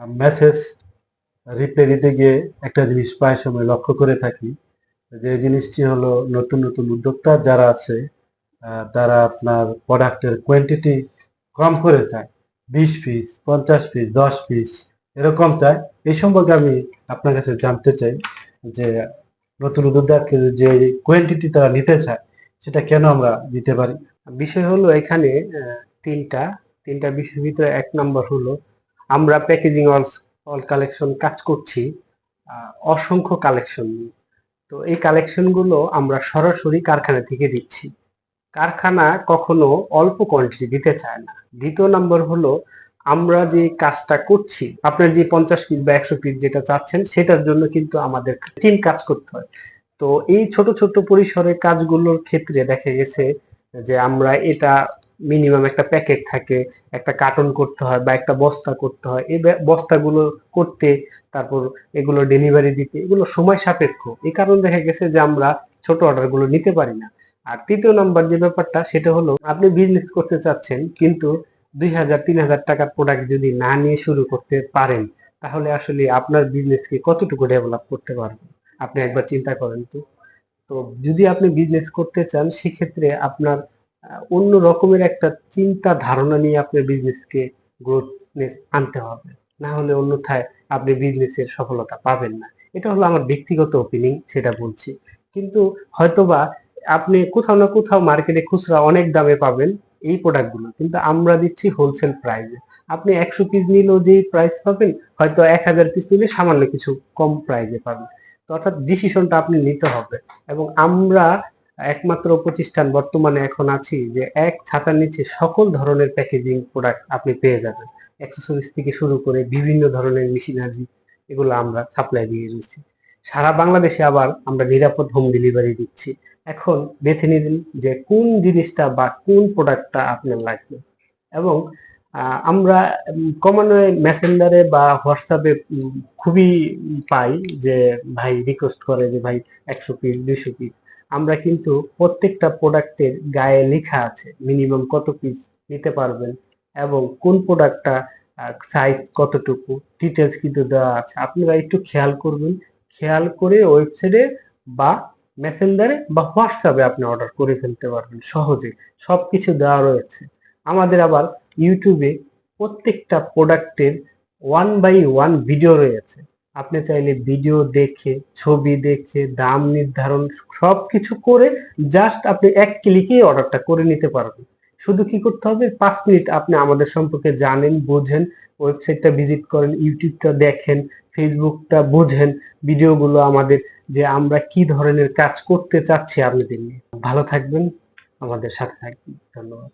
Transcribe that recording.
Message reply দিতে গিয়ে একটা জিনিস প্রায় সময় লক্ষ্য করে থাকি, যে জিনিসটি হলো নতুন নতুন উদ্যোক্তা যারা আছে তারা আপনার প্রোডাক্টের কোয়ান্টিটি কম করে চায়। বিশ পিস পঞ্চাশ পিস দশ পিস এরকম চায়। এই সম্পর্কে আমি আপনার কাছে জানতে চাই যে নতুন উদ্যোক্তাকে যে কোয়ান্টিটি তারা নিতে চায়, সেটা কেন আমরা দিতে পারি? বিষয় হলো এখানে তিনটা তিনটা বিষয়ের ভিতরে এক নম্বর হলো আমরা প্যাকেজিং অল অল কালেকশন কাজ করছি অসংখ্য কালেকশন নিয়ে তো এই কালেকশনগুলো আমরা সরাসরি কারখানা থেকে দিচ্ছি। কারখানা কখনো অল্প কোয়ান্টিটি দিতে চায় না। দ্বিতীয় নম্বর হলো, আমরা যে কাজটা করছি, আপনার যে পঞ্চাশ পিস বা একশো পিস যেটা চাচ্ছেন, সেটার জন্য কিন্তু আমাদের টিম কাজ করতে হয়। তো এই ছোট ছোট পরিসরের কাজগুলোর ক্ষেত্রে দেখা গেছে যে আমরা এটা মিনিমাম একটা প্যাকেট থাকে, একটা কার্টন করতে হয় বা একটা বস্তা করতে হয়। এই বস্তাগুলো করতে, তারপর এগুলো ডেলিভারি দিতে, এগুলো সময় সাপেক্ষ। এই কারণে দেখা গেছে যে আমরা ছোট অর্ডারগুলো নিতে পারি না। আর তৃতীয় নাম্বার যে ব্যাপারটা, সেটা হলো আপনি বিজনেস করতে চাচ্ছেন, কিন্তু দুই হাজার, তিন হাজার টাকার প্রোডাক্ট যদি না নিয়ে শুরু করতে পারেন, তাহলে আসলে আপনার বিজনেসকে কতটুকু ডেভেলপ করতে পারবেন আপনি একবার চিন্তা করেন তো। তো যদি আপনি বিজনেস করতে চান, সেক্ষেত্রে আপনার অন্য রকমের একটা চিন্তা ধারণা নিয়ে আপনার বিজনেসকে গ্রোথনেস আনতে হবে। না হলে অন্যথায় আপনি বিজনেসের সফলতা পাবেন না। এটা হলো আমার ব্যক্তিগত ওপিনিয়ন সেটা বলছি। কিন্তু হয়তোবা আপনি কোথাও না কোথাও মার্কেটে খুচরা অনেক দামে পাবেন এই প্রোডাক্টগুলো কিন্তু আমরা দিচ্ছি হোলসেল প্রাইসে আপনি একশো পিস নিলেও যেই প্রাইস পাবেন, হয়তো এক হাজার পিস নিলে সামান্য কিছু কম প্রাইসে পাবেন। অর্থাৎ ডিসিশনটা আপনি নিতে হবে। এবং আমরা একমাত্র প্রতিষ্ঠান বর্তমানে এখন আছি যে এক ছাতার নিচে সকল ধরনের প্যাকেজিং প্রোডাক্ট আপনি পেয়ে যাবেন। অ্যাক্সেসরিজ থেকে শুরু করে বিভিন্ন ধরনের মেশিনারি এগুলো আমরা সাপ্লাই দিয়ে রয়েছি সারা বাংলাদেশে আবার আমরা নিরাপদ হোম ডেলিভারি দিচ্ছি। এখন বেছে নিন যে কোন জিনিসটা বা কোন প্রোডাক্টটা আপনার লাগবে। এবং আমরা কমনে মেসেঞ্জারে বা হোয়াটসঅ্যাপে খুবই পাই যে ভাই রিকোয়েস্ট করে যে ভাই একশো পিস দুইশো পিস আমরা কিন্তু প্রত্যেকটা প্রোডাক্টের গায়ে লেখা আছে, মিনিমাম কত পিস নিতে পারবেন এবং কোন প্রোডাক্টটা সাইজ কতটুকু ডিটেলস কিন্তু দেওয়া আছে। আপনারা একটু খেয়াল করবেন। খেয়াল করে ওয়েবসাইটে বা মেসেঞ্জারে বা হোয়াটসঅ্যাপে আপনি অর্ডার করে ফেলতে পারবেন সহজে। সব কিছু দেওয়া রয়েছে। আমাদের আবার ইউটিউবে প্রত্যেকটা প্রোডাক্টের ওয়ান বাই ওয়ান ভিডিও রয়েছে। আপনি চাইলে ভিডিও দেখে, ছবি দেখে, দাম নির্ধারণ সব কিছু করে জাস্ট আপনি এক ক্লিকেই অর্ডারটা করে নিতে পারবেন। শুধু কি করতে হবে? পাঁচ মিনিট আপনি আমাদের সম্পর্কে জানেন, বোঝেন ওয়েবসাইটটা ভিজিট করেন ইউটিউবটা দেখেন ফেসবুকটা বোঝেন ভিডিওগুলো আমাদের যে আমরা কি ধরনের কাজ করতে চাচ্ছি আপনাদের নিয়ে। ভালো থাকবেন, আমাদের সাথে থাকবেন, ধন্যবাদ।